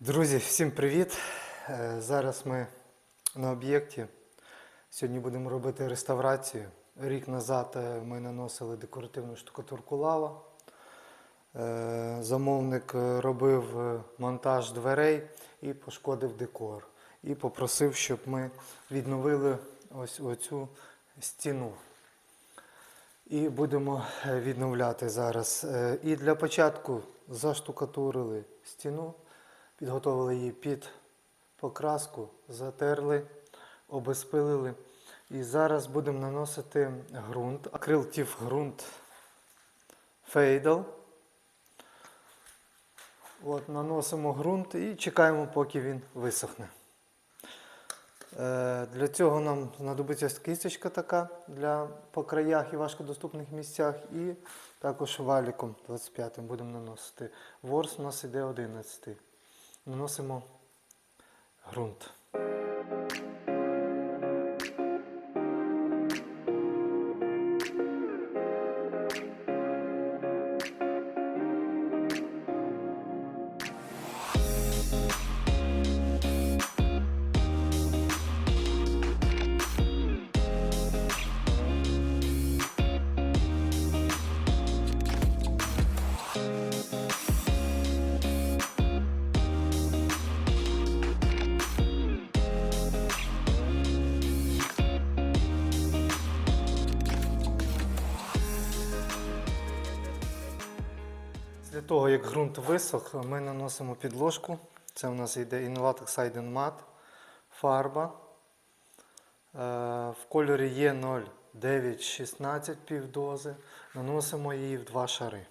Друзі, всім привіт! Е, Зараз ми на об'єкті. Сьогодні будемо робити реставрацію. Рік назад е, ми наносили декоративну штукатурку лава. Е, Замовник робив монтаж дверей і пошкодив декор. І попросив, щоб ми відновили ось оцю стіну. І будемо відновляти зараз. І для початку заштукатурили стіну, підготовили її під покраску, затерли, обезпилили. І зараз будемо наносити ґрунт. Акрилтів ґрунт фейдал. От, наносимо ґрунт і чекаємо, поки він висохне. Е, Для цього нам знадобиться кисточка така для по краях і важкодоступних місцях, і також валіком 25 будемо наносити. Ворс у нас іде 11. Наносимо ґрунт. Після того, як ґрунт висох, ми наносимо підложку. Це у нас йде Inlatex Siden Matte, фарба. Е, В кольорі є 0,916 півдози. Наносимо її в два шари.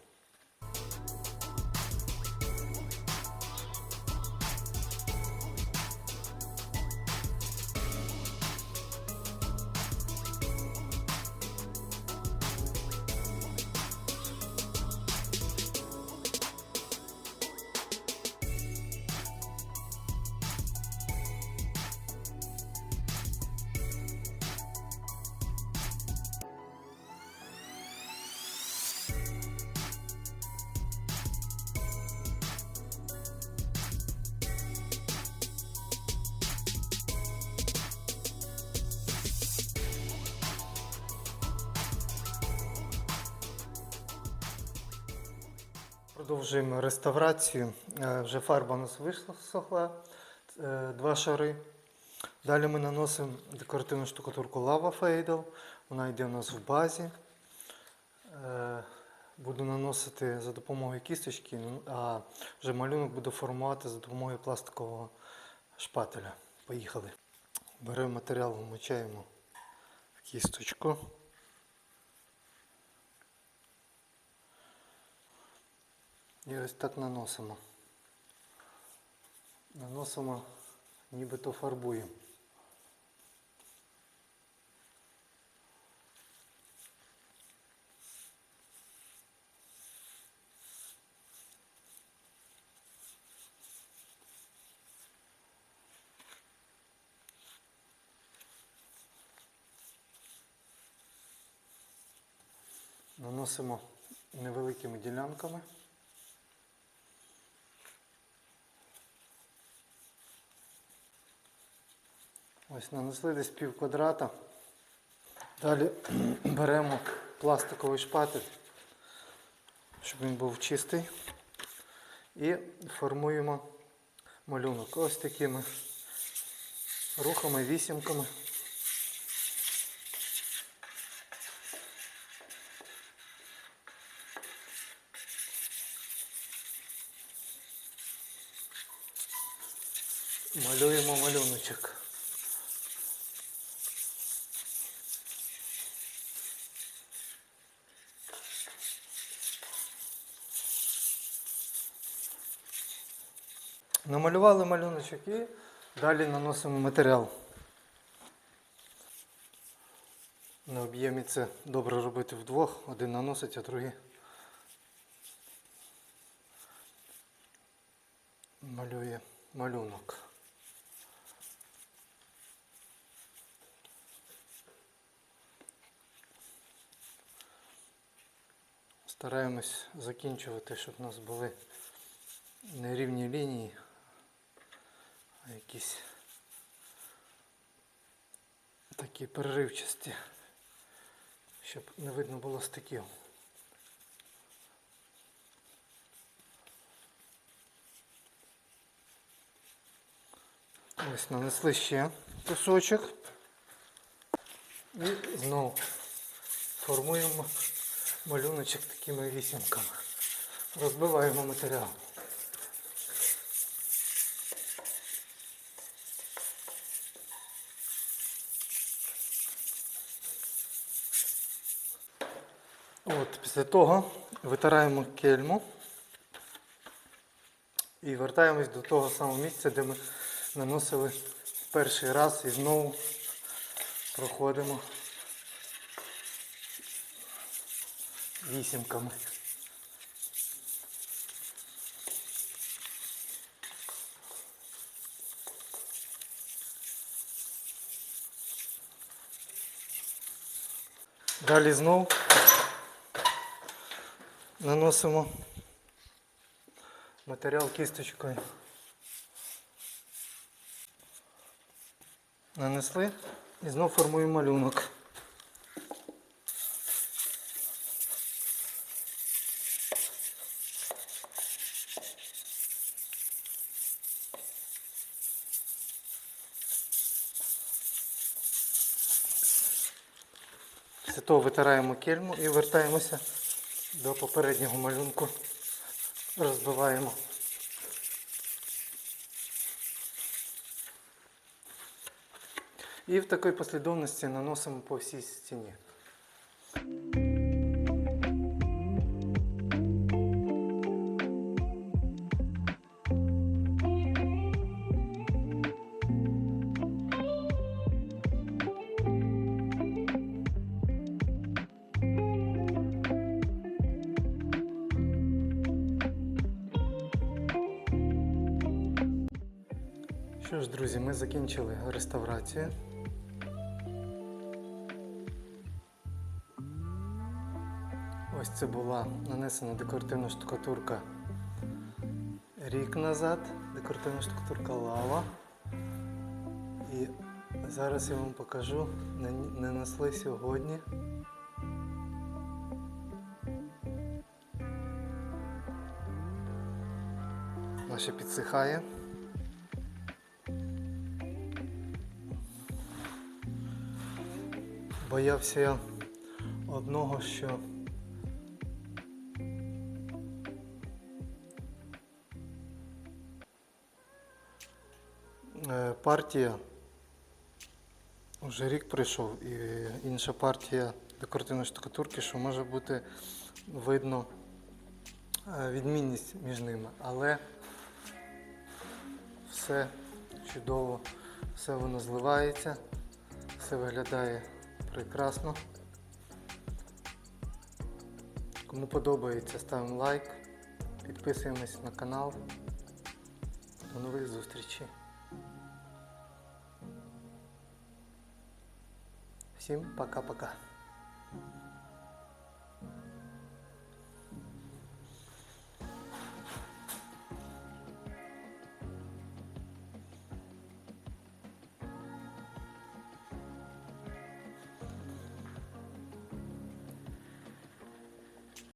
Продовжуємо реставрацію. Е, Вже фарба у нас висохла, е, два шари. Далі ми наносимо декоративну штукатурку Lava Fadal. Вона йде у нас в базі. Е, Буду наносити за допомогою кісточки, ну, а вже малюнок буду формувати за допомогою пластикового шпателя. Поїхали. Беремо матеріал, вмочаємо в кісточку. І ось так наносимо. Наносимо, нібито фарбуємо. Наносимо невеликими ділянками. Ось нанесли десь пів квадрата. Далі беремо пластиковий шпатель, щоб він був чистий. І формуємо малюнок. Ось такими рухами, вісімками. Малюємо малюночок. Намалювали малюночок і далі наносимо матеріал. На об'ємі це добре робити вдвох, один наносить, а другий малює малюнок. Стараємось закінчувати, щоб у нас були нерівні лінії. Якісь такі переривчасті, щоб не видно було стиків. Ось нанесли ще кусочок. І знову формуємо малюночок такими вісімками. Розбиваємо матеріал. От, після того витираємо кельму і вертаємось до того самого місця, де ми наносили перший раз і знову проходимо вісімками. Далі знов наносимо матеріал кісточкою. Нанесли і знов формуємо малюнок. Після витираємо кельму і вертаємося до попереднього малюнку. Розбиваємо. І в такій послідовності наносимо по всій стіні. Що ж, друзі, ми закінчили реставрацію. Ось це була нанесена декоративна штукатурка рік назад, декоративна штукатурка лава. І зараз я вам покажу, нанесли сьогодні. Наша підсихає. Боявся я одного, що е, партія вже рік пройшов і інша партія декоративної штукатурки, що може бути видно е, відмінність між ними, але все чудово, все воно зливається, все виглядає прекрасно. Кому подобається, ставимо лайк, підписуємось на канал. До нових зустрічей. Всім пока-пока.